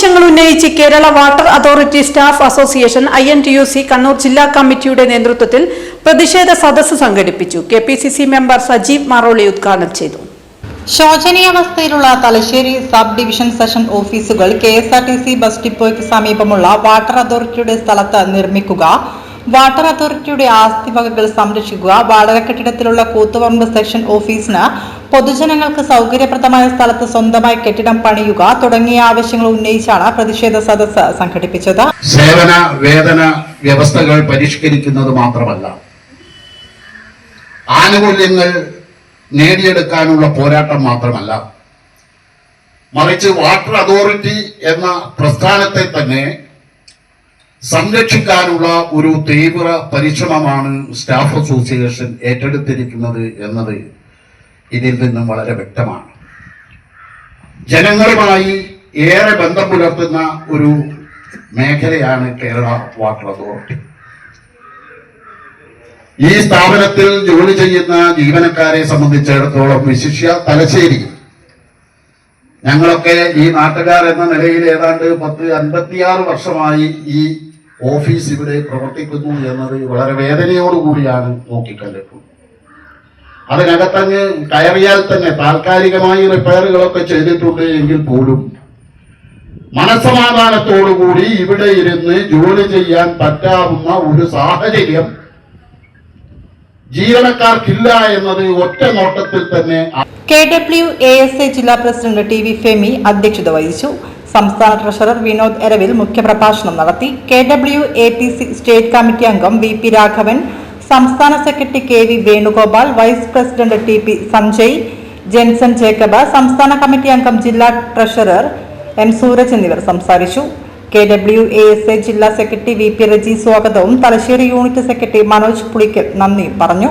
ആവശ്യങ്ങൾ ഉന്നയിച്ച് Kerala water authority staff association I N T U C Kannur ജില്ലാ കമ്മിറ്റിയുടെ നേതൃത്വത്തിൽ പ്രതിഷേധ സദസ്സ് സംഘടിപ്പിച്ചു. K P C C member Sajeev Maroli ഉദ്ഘാടനം ചെയ്തു. ശോചനീയാവസ്ഥയിലുള്ള തലശ്ശേരി സബ് ഡിവിഷൻ സെഷൻ ഓഫീസുകൾ K S R T C bus ഡിപ്പോയ്ക്ക് സമീപമുള്ള വാട്ടർ അതോറിറ്റിയുടെ സ്ഥലത്ത് നിർമ്മിക്കുക വാട്ടർ അതോറിറ്റിയുടെ ആസ്തി വകകൾ സംരക്ഷിക്കുക വാടക കെട്ടിടത്തിലുള്ള കൂത്തുപറമ്പ് സെക്ഷൻ ഓഫീസിന് പൊതുജനങ്ങൾക്ക് സൗകര്യപ്രദമായ സ്ഥലത്ത് സ്വന്തമായി കെട്ടിടം പണിയുക തുടങ്ങിയ ആവശ്യങ്ങൾ ഉന്നയിച്ചാണ് പ്രതിഷേധ സദസ്സ് സംഘടിപ്പിച്ചത്. സേവന വേതന വ്യവസ്ഥകൾ പരിഷ്കരിക്കുന്നത് മാത്രമല്ല ആനുകൂല്യങ്ങൾ നേടിയെടുക്കാനുള്ള പോരാട്ടം മാത്രമല്ല മറിച്ച് വാട്ടർ അതോറിറ്റി എന്ന പ്രസ്ഥാനത്തെ തന്നെ സംരക്ഷിക്കാനുള്ള ഒരു തീവ്ര പരിശ്രമമാണ് സ്റ്റാഫ് അസോസിയേഷൻ ഏറ്റെടുത്തിരിക്കുന്നത് എന്നത് ഇതിൽ നിന്നും വളരെ വ്യക്തമാണ്. ജനങ്ങളുമായി ഏറെ ബന്ധം പുലർത്തുന്ന ഒരു മേഖലയാണ് കേരള വാട്ടർ അതോറിറ്റി. ഈ സ്ഥാപനത്തിൽ ജോലി ചെയ്യുന്ന ജീവനക്കാരെ സംബന്ധിച്ചിടത്തോളം വിശിഷ്യ തലശ്ശേരി. ഞങ്ങളൊക്കെ ഈ നാട്ടുകാർ എന്ന നിലയിൽ ഏതാണ്ട് പത്ത് അൻപത്തിയാറ് വർഷമായി ഈ ഓഫീസ് ഇവിടെ പ്രവർത്തിക്കുന്നു എന്നത് വളരെ വേദനയോടുകൂടിയാണ് നോക്കിക്കണ്ടിട്ടുള്ളത് അതിനകത്തങ്ങ് കയറിയാൽ തന്നെ താൽക്കാലികമായി റിപ്പയറുകളൊക്കെ ചെയ്തിട്ടുണ്ട് എങ്കിൽ പോലും മനസമാധാനത്തോടുകൂടി ഇവിടെ ഇരുന്ന് ജോലി ചെയ്യാൻ പറ്റാവുന്ന ഒരു സാഹചര്യം ജീവനക്കാർക്കില്ല എന്നത് ഒറ്റ നോട്ടത്തിൽ തന്നെ K W A S A ജില്ലാ പ്രസിഡന്റ് ടി വി ഫെമി അധ്യക്ഷത വഹിച്ചു. സംസ്ഥാന ട്രഷറർ വിനോദ് എരവിൽ മുഖ്യപ്രഭാഷണം നടത്തി. K W A T C state committee അംഗം വി പി രാഘവൻ സംസ്ഥാന secretary K V Venugopal vice president T P Sanjay Jenson Jacob സംസ്ഥാന കമ്മിറ്റി അംഗം ജില്ലാ ട്രഷറർ എം സൂരജ് എന്നിവർ സംസാരിച്ചു. K W A S A ജില്ലാ സെക്രട്ടറി വി പി റജി സ്വാഗതവും Thalassery unit secretary Manoj Pulikkal നന്ദി പറഞ്ഞു.